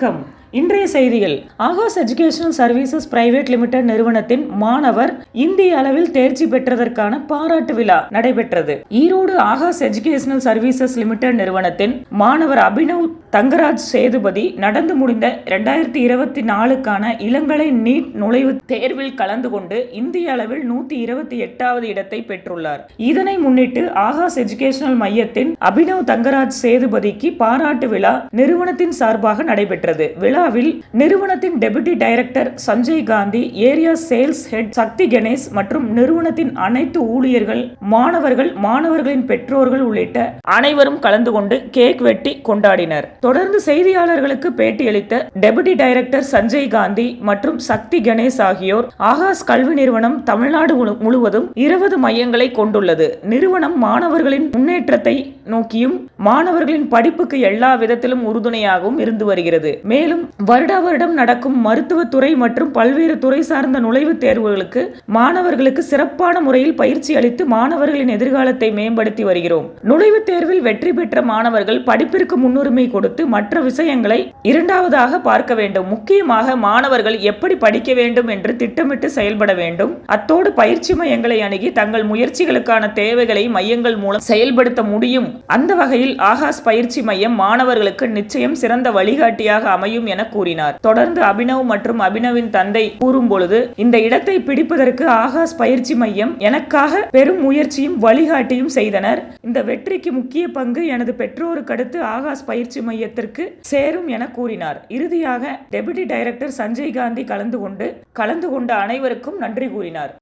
வணக்கம். இன்றைய செய்திகள். Aakash Educational Services Private Limited நிறுவனத்தின் மாணவர் இந்திய அளவில் தேர்ச்சி பெற்றதற்கான பாராட்டு விழா நடைபெற்றது. Erode Aakash Educational Services Limited நிறுவனத்தின் மாணவர் அபினவ் தங்கராஜ் சேதுபதி நடந்து முடிந்த இரண்டாயிரத்தி இருபத்தி நாலுக்கான இளங்கலை நீட் நுழைவு தேர்வில் கலந்து கொண்டு இந்திய அளவில் நூத்தி இருபத்தி எட்டாவது இடத்தை பெற்றுள்ளார். இதனை முன்னிட்டு ஆகாஷ் எஜுகேஷனல் மையத்தின் அபினவ் தங்கராஜ் சேதுபதிக்கு பாராட்டு விழா நிறுவனத்தின் சார்பாக நடைபெற்றது. விழாவில் நிறுவனத்தின் deputy director Sanjay Gandhi area sales head Sakthi Ganesh மற்றும் நிறுவனத்தின் அனைத்து ஊழியர்கள் மாணவர்கள் மாணவர்களின் பெற்றோர்கள் உள்ளிட்ட அனைவரும் கலந்து கொண்டு கேக் வெட்டி கொண்டாடினர். தொடர்ந்து செய்தியாளர்களுக்கு பேட்டியளித்த டெபுட்டி டைரக்டர் சஞ்சய் காந்தி மற்றும் சக்தி கணேஷ் ஆகியோர் ஆகாஷ் கல்வி நிறுவனம் தமிழ்நாடு முழுவதும் இருபது மையங்களை கொண்டுள்ளது. நிறுவனம் மாணவர்களின் முன்னேற்றத்தை நோக்கியும் மாணவர்களின் படிப்புக்கு எல்லா விதத்திலும் உறுதுணையாகவும் இருந்து வருகிறது. மேலும் வருடா வருடம் நடக்கும் மருத்துவத்துறை மற்றும் பல்வேறு துறை சார்ந்த நுழைவுத் தேர்வுகளுக்கு மாணவர்களுக்கு சிறப்பான முறையில் பயிற்சி அளித்து மாணவர்களின் எதிர்காலத்தை மேம்படுத்தி வருகிறோம். நுழைவுத் தேர்வில் வெற்றி பெற்ற மாணவர்கள் படிப்பிற்கு முன்னுரிமை கொடுத்து மற்ற விஷயங்களை இரண்டாவதாக பார்க்க வேண்டும். முக்கியமாக மாணவர்கள் எப்படி படிக்க வேண்டும் என்று திட்டமிட்டு செயல்பட வேண்டும். அத்தோடு பயிற்சி மையங்களை அணுகி தங்கள் முயற்சிகளுக்கான தேவைகளை மையங்கள் மூலம் செயல்படுத்த முடியும். அந்த வகையில் ஆகாஷ் பயிற்சி மையம் மாணவர்களுக்கு நிச்சயம் சிறந்த வழிகாட்டியாக அமையும் என கூறினார். தொடர்ந்து அபினவ் மற்றும் அபினவின் தந்தை கூறும் பொழுது இந்த இடத்தை பிடிப்பதற்கு ஆகாஷ் பயிற்சி மையம் எனக்காக பெரும் முயற்சியும் வழிகாட்டியும் செய்தனர். இந்த வெற்றிக்கு முக்கிய பங்கு எனது பெற்றோருக்கு அடுத்து ஆகாஷ் பயிற்சி மையத்திற்கு சேரும் என கூறினார். இறுதியாக டெபுட்டி டைரக்டர் சஞ்சய் காந்தி கலந்து கொண்டு கலந்து கொண்ட அனைவருக்கும் நன்றி கூறினார்.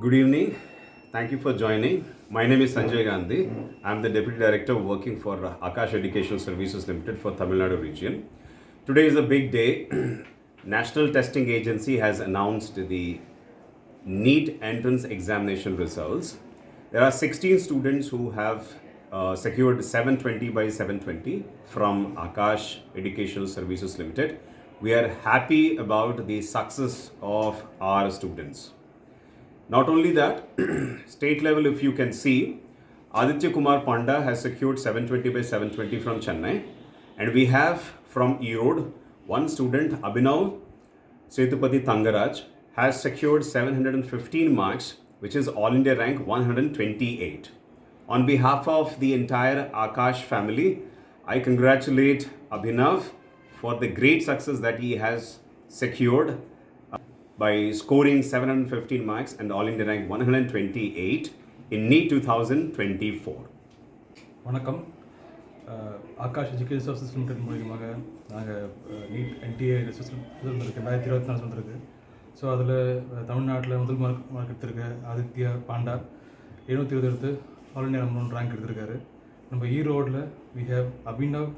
Good evening Thank you for joining. My name is Sanjay Gandhi. I'm the Deputy Director working for Akash Educational Services Limited for Tamil Nadu region. Today is a big day. National Testing Agency has announced the NEET entrance examination results. There are 16 students who have uh, secured 720 by 720 from Akash Educational Services Limited. We are happy about the success of our students. Not only that, state level, if you can see, Aditya Kumar Panda has secured 720 by 720 from Chennai, and we have from Erode one student, Abhinav Setupati Tangaraj, has secured 715 marks, which is All India rank 128. On behalf of the entire Akash family, I congratulate Abhinav for the great success that he has secured by scoring 715 marks and All India rank 128 in NEET 2024. வணக்கம். Akash education services limited மூலியமாக நாங்கள் NEET NDA result ரெண்டாயிரத்தி இருபத்தி நாலு வந்திருக்கு. So அதில் தமிழ்நாட்டில் முதல் மார்க் மார்க் எடுத்திருக்க ஆதித்யா பாண்டா எழுநூற்றி இருபது எடுத்து all India number one rank எடுத்திருக்காரு. நம்ம ஈரோடில் we have Abhinav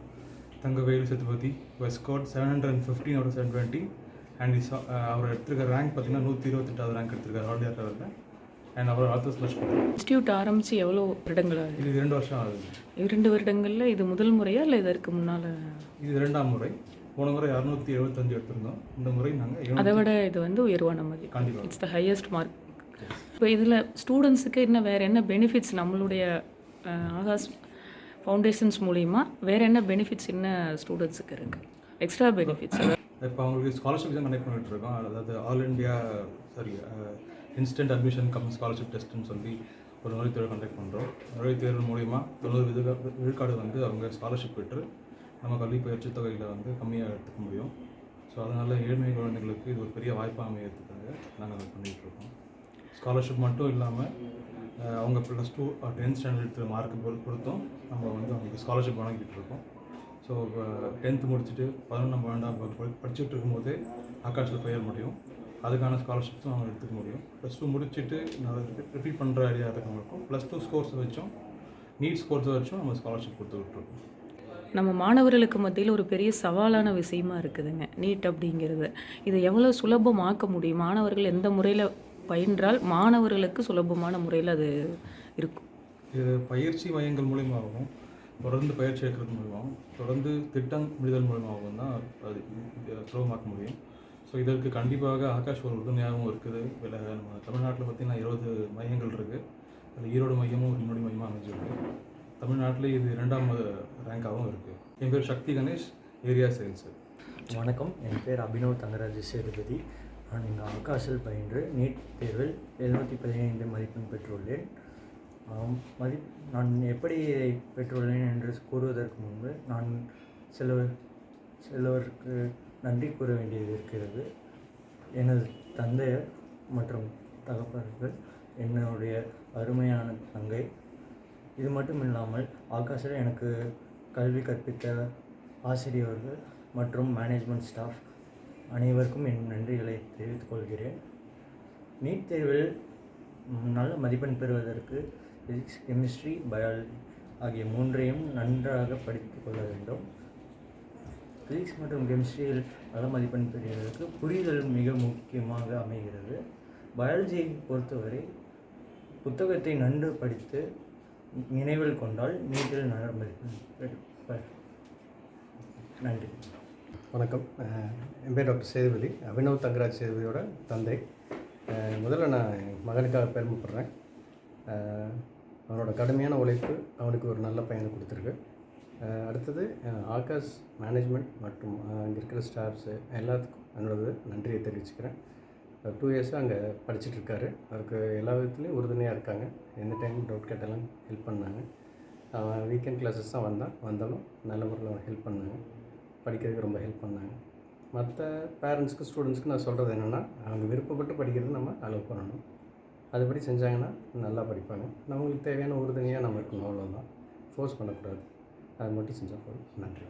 Thangavelu Sethupathi who scored seven hundred and fifteen out seven twenty and is அவர் எடுத்திருக்க ரேங்க் பார்த்தீங்கன்னா நூற்றி இருபத்தெட்டாவது ரேங்க் எடுத்திருக்காரு ஆல் இண்டியா லெவலில் அண்ட் அவர் ஆத்தர் ஸ்லஷ் இன்ஸ்டியூட் ஆரம்பித்து எவ்வளோ வருடங்கள் ஆகுது? இது இரண்டு வருஷம் ஆகுது. இரண்டு வருடங்களில் இது முதல் முறையா இல்லை இதற்கு முன்னால்? இது இரண்டாம் முறை. போன முறை அறுநூத்தி எழுபத்தஞ்சு எடுத்திருந்தோம். இந்த முறை நாங்கள் அதை விட இது வந்து உயர்வான மதிப்பு. கண்டிப்பாக இட்ஸ் த ஹையஸ்ட் மார்க் இப்போ இதில் ஸ்டூடெண்ட்ஸுக்கு இன்னும் வேறு என்ன பெனிஃபிட்ஸ் நம்மளுடைய ஆகாஷ் ஃபவுண்டேஷன்ஸ் மூலிமா வேறு என்ன பெனிஃபிட்ஸ் என்ன ஸ்டூடெண்ட்ஸுக்கு இருக்குது எக்ஸ்ட்ரா பெனிஃபிட்ஸ் இப்போ அவங்களுக்கு ஸ்காலர்ஷிப் தான் கனெக்ட் பண்ணிட்டு இருக்கோம். அதாவது all India sorry instant admission cum scholarship டெஸ்ட்னு சொல்லி ஒரு நுழைவுத் கண்டக்ட் பண்ணுறோம் நுழைவுத்தேர்வு மூலிமா தொண்ணூறு விழுக்கா விழுக்காடு வந்து அவங்க ஸ்காலர்ஷிப் பெற்று நம்ம கல்வி பயிற்சி தொகையில் வந்து கம்மியாக எடுத்துக்க முடியும். ஸோ அதனால் ஏழ்மை குழந்தைகளுக்கு இது ஒரு பெரிய வாய்ப்பாக அமையறதுக்காக நாங்கள் அதை பண்ணிகிட்டு இருக்கோம். ஸ்காலர்ஷிப் மட்டும் இல்லாமல் அவங்க ப்ளஸ் டூ டென்த் ஸ்டாண்டர்ட் எடுத்த மார்க்கு பொறுத்தும் நம்ம வந்து அவங்களுக்கு ஸ்காலர்ஷிப் வழங்கிட்டு இருக்கோம். ஸோ டென்த்து முடிச்சுட்டு பதினொன்றாம் பன்னெண்டாம் படிச்சுட்டு இருக்கும்போதே ஆகாஷில் பயிர முடியும். அதுக்கான ஸ்காலர்ஷிப்ஸும் அவங்க எடுத்துக்க முடியும். ப்ளஸ் டூ முடிச்சுட்டு நான் ரிப்பீட் பண்ணுற ஐடியா இருக்கவங்களுக்கும் ப்ளஸ் டூ ஸ்கோர்ஸ் வச்சும் நீட் ஸ்கோர்ஸ் வச்சும் நம்ம ஸ்காலர்ஷிப் கொடுத்துட்ருக்கோம் நம்ம மாணவர்களுக்கு மத்தியில் ஒரு பெரிய சவாலான விஷயமா இருக்குதுங்க. நீட் அப்படிங்கிறது. இதை எவ்வளோ சுலபமாக்க முடியும்? மாணவர்கள் எந்த முறையில் பயின்றால் மாணவர்களுக்கு சுலபமான முறையில் அது இருக்கும்? இது பயிற்சி மையங்கள் மூலியமாகவும் தொடர்ந்து பயிற்சி எடுக்கிறது மூலியமாகவும் தொடர்ந்து திட்டம் முடிதல் மூலமாகவும் தான் அது சுலபமாக்க முடியும். ஸோ இதற்கு கண்டிப்பாக ஆகாஷ் ஒரு உறுதுணையாகவும் இருக்குது. இதில் நம்ம தமிழ்நாட்டில் பார்த்தீங்கன்னா இருபது மையங்கள் இருக்குது அதில் ஈரோடு மையமும் ஒரு முன்னோடி மையமாக அமைஞ்சிருக்கு. தமிழ்நாட்டில் இது இரண்டாம் ரேங்காகவும் இருக்குது என் பேர் சக்தி கணேஷ் ஏரியா சேல்ஸு வணக்கம். என் பேர் அபினவ் தங்கராஜ் சேதுபதி. நான் இங்கே ஆகாஷில் பயின்று நீட் தேர்வில் எழுநூற்றி பதினைந்து மதிப்பெண் பெற்றுள்ளேன். மதி நான் எப்படி இதை பெற்றுள்ளேன் என்று கூறுவதற்கு முன்பு நான் சிலவர் சிலவருக்கு நன்றி கூற வேண்டியது இருக்கிறது. எனது தந்தையர் மற்றும் தகப்பர்கள் என்னுடைய அருமையான தங்கை. இது மட்டும் இல்லாமல் ஆகாஷில் எனக்கு கல்வி கற்பித்த ஆசிரியர்கள் மற்றும் மேனேஜ்மெண்ட் ஸ்டாஃப் அனைவருக்கும் என் நன்றிகளை தெரிவித்துக் கொள்கிறேன். நீட் தேர்வில் நல்ல மதிப்பெண் பெறுவதற்கு ஃபிசிக்ஸ் கெமிஸ்ட்ரி பயாலஜி ஆகிய மூன்றையும் நன்றாக படித்து கொள்ள வேண்டும். ஃபிசிக்ஸ் மற்றும் கெமிஸ்ட்ரியில் நல்ல மதிப்பெண் பெறுவதற்கு புரிதல் மிக முக்கியமாக அமைகிறது. பயாலஜியை பொறுத்தவரை புத்தகத்தை நன்கு படித்து நினைவில் கொண்டால் நீட்டில் நல்ல மதிப்பெண் நன்றி. வணக்கம். என் பேர் டாக்டர் சேதுபதி. அபினவ் தங்கராஜ் சேதுபதியோட தந்தை. முதல்ல நான் என் மகனுக்காக பெருமைப்படுறேன். அவனோட கடுமையான உழைப்பு அவனுக்கு ஒரு நல்ல பயனை கொடுத்துருக்கு. அடுத்தது ஆகாஷ் மேனேஜ்மெண்ட் மற்றும் அங்கே இருக்கிற ஸ்டாஃப்ஸு எல்லாத்துக்கும் என்னோட நன்றியை தெரிவிச்சுக்கிறேன். டூ இயர்ஸாக அங்கே படிச்சுட்ருக்காரு அவருக்கு எல்லா விதத்துலேயும் உறுதுணையாக இருக்காங்க. எந்த டைம் டவுட் கேட்டாலும் ஹெல்ப் பண்ணாங்க. அவன் வீக்கெண்ட் கிளாஸஸ் தான் வந்தான். வந்தாலும் நல்ல முறையில் அவன் ஹெல்ப் பண்ணாங்க. படிக்கிறதுக்கு ரொம்ப ஹெல்ப் பண்ணாங்க. மற்ற பேரண்ட்ஸ்க்கு ஸ்டூடெண்ட்ஸ்க்கு நான் சொல்கிறது என்னென்னா அவங்க விருப்பப்பட்டு படிக்கிறது நம்ம அலோவ் பண்ணணும். அதுபடி செஞ்சாங்கன்னா நல்லா படிப்பாங்க. நம்மளுக்கு தேவையான உறுதுணையாக நம்ம இருக்கணும் அவ்வளோதான் ஃபோர்ஸ் பண்ணக்கூடாது. அது மட்டும் செஞ்சால் போதும். நன்றி.